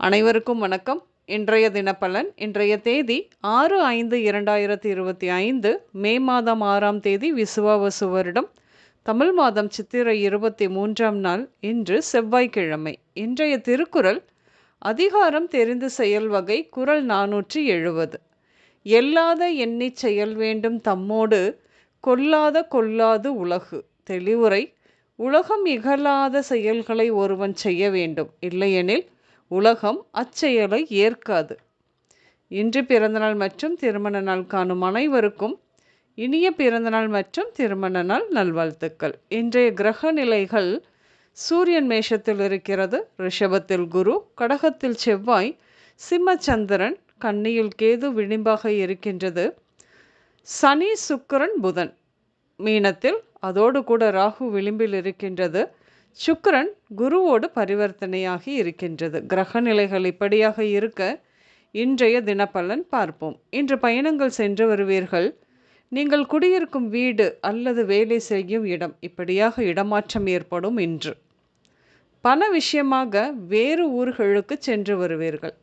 அனைவருக்கும் வணக்கம். இன்றைய தினப்பலன் இன்றைய தேதி ஆறு ஐந்து இரண்டாயிரத்தி இருபத்தி ஐந்து மே மாதம் ஆறாம் தேதி விசுவாவசு வருடம். தமிழ் மாதம் சித்திரை இருபத்தி மூன்றாம் நாள் இன்று செவ்வாய்க்கிழமை. இன்றைய திருக்குறள் அதிகாரம் தெரிந்து செயல் வகை குரல் நானூற்றி எழுபது. எல்லாத எண்ணிச் செயல் வேண்டும் தம்மோடு கொல்லாத கொல்லாது உலகு. தெளிவுரை உலகம் இகழாத செயல்களை ஒருவன் செய்ய வேண்டும். இல்லையெனில் உலகம் அச்செயலை ஏற்காது. இன்று பிறந்தநாள் மற்றும் திருமண நாள் காணும் அனைவருக்கும் இனிய பிறந்தநாள் மற்றும் திருமண நாள் நல்வாழ்த்துக்கள். இன்றைய கிரக நிலைகள் சூரியன் மேஷத்தில் இருக்கிறது ரிஷபத்தில் குரு கடகத்தில் செவ்வாய் சிம்மச்சந்திரன் கன்னியில் கேது விளிம்பாக இருக்கின்றது. சனி சுக்கரன் புதன். மீனத்தில் அதோடு கூட ராகு விளிம்பில் இருக்கின்றது. சுக்கரன் குருவோடு பரிவர்த்தனையாகி இருக்கின்றது. கிரக நிலைகள் இப்படியாக இருக்க இன்றைய தினப்பலன் பார்ப்போம். இன்று பயணங்கள் சென்று வருவீர்கள். நீங்கள் குடியிருக்கும் வீடு அல்லது வேலை செய்யும் இடம் இப்படியாக இடமாற்றம் ஏற்படும் இன்று. பண விஷயமாக வேறு ஊர்களுக்கு சென்று வருவீர்கள்.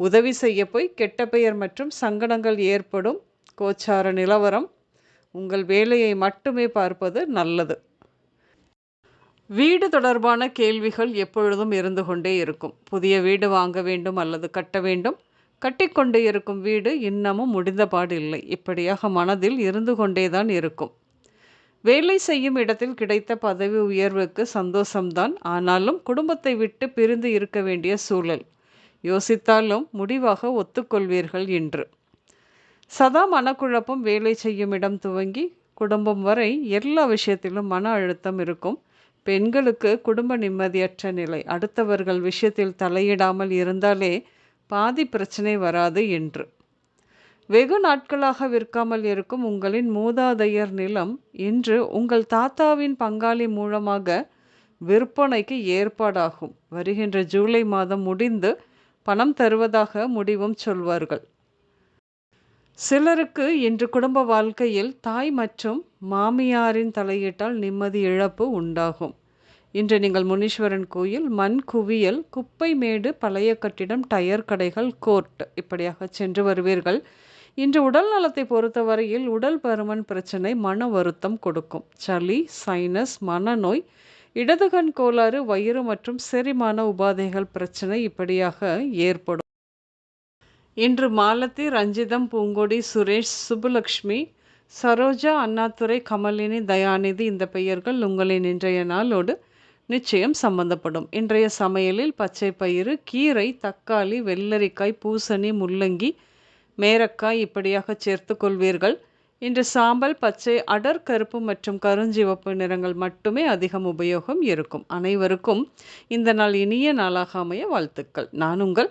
உதவி செய்ய போய் கெட்ட பெயர் மற்றும் சங்கடங்கள் ஏற்படும். கோச்சார நிலவரம் உங்கள் வேலையை மட்டுமே பார்ப்பது நல்லது. வீடு தொடர்பான கேள்விகள் எப்பொழுதும் இருந்து கொண்டே இருக்கும். புதிய வீடு வாங்க வேண்டும் அல்லது கட்ட வேண்டும். கட்டிக்கொண்டு இருக்கும் வீடு இன்னமும் முடிந்தபாடு இல்லை. இப்படியாக மனதில் இருந்து கொண்டேதான் இருக்கும். வேலை செய்யும் இடத்தில் கிடைத்த பதவி உயர்வுக்கு சந்தோஷம்தான். ஆனாலும் குடும்பத்தை விட்டு பிரிந்து இருக்க வேண்டிய சூழல். யோசித்தாலும் முடிவாக ஒத்துக்கொள்வீர்கள் என்று சதா மனக்குழப்பம் வேலை செய்யும் இடம் துவங்கி குடும்பம் வரை எல்லா விஷயத்திலும் மன அழுத்தம் இருக்கும். பெண்களுக்கு குடும்ப நிம்மதியற்ற நிலை. அடுத்தவர்கள் விஷயத்தில் தலையிடாமல் இருந்தாலே பாதி பிரச்சனை வராது என்று. வெகு நாட்களாக விற்காமல் இருக்கும் உங்களின் மூதாதையர் நிலம் இன்று உங்கள் தாத்தாவின் பங்காளி மூலமாக விற்பனைக்கு ஏற்பாடாகும். வருகின்ற ஜூலை மாதம் முடிந்து பணம் தருவதாக முடிவும் சொல்வார்கள். சிலருக்கு இன்று குடும்ப வாழ்க்கையில் தாய் மற்றும் மாமியாரின் தலையீட்டால் நிம்மதி இழப்பு உண்டாகும். இன்று நீங்கள் முனீஸ்வரன் கோயில் மண் குவியல் குப்பை மேடு பழைய கட்டிடம் டயர் கடைகள் கோர்ட் இப்படியாக சென்று வருவீர்கள். இன்று உடல் நலத்தை பொறுத்தவரையில் உடல் பருமன் பிரச்சனை மன வருத்தம் கொடுக்கும். சளி சைனஸ் மனநோய் இடதுகண் கோளாறு வயிறு மற்றும் செரிமான உபாதைகள் பிரச்சனை இப்படியாக ஏற்படும். இன்று மாலத்தி ரஞ்சிதம் பூங்கொடி சுரேஷ் சுப்புலக்ஷ்மி சரோஜா அண்ணாதுரை கமலினி தயாநிதி இந்த பெயர்கள் உங்களின் இன்றைய நாளோடு நிச்சயம் சம்பந்தப்படும். இன்றைய சமையலில் பச்சை பயிறு கீரை தக்காளி வெள்ளரிக்காய் பூசணி முள்ளங்கி மேரக்காய் இப்படியாக சேர்த்து கொள்வீர்கள். இன்று சாம்பல் பச்சை அடர் கருப்பு மற்றும் கருஞ்சிவப்பு நிறங்கள் மட்டுமே அதிகம் உபயோகம் இருக்கும். அனைவருக்கும் இந்த நாள் இனிய நாளாக அமைய வாழ்த்துக்கள். நான் உங்கள்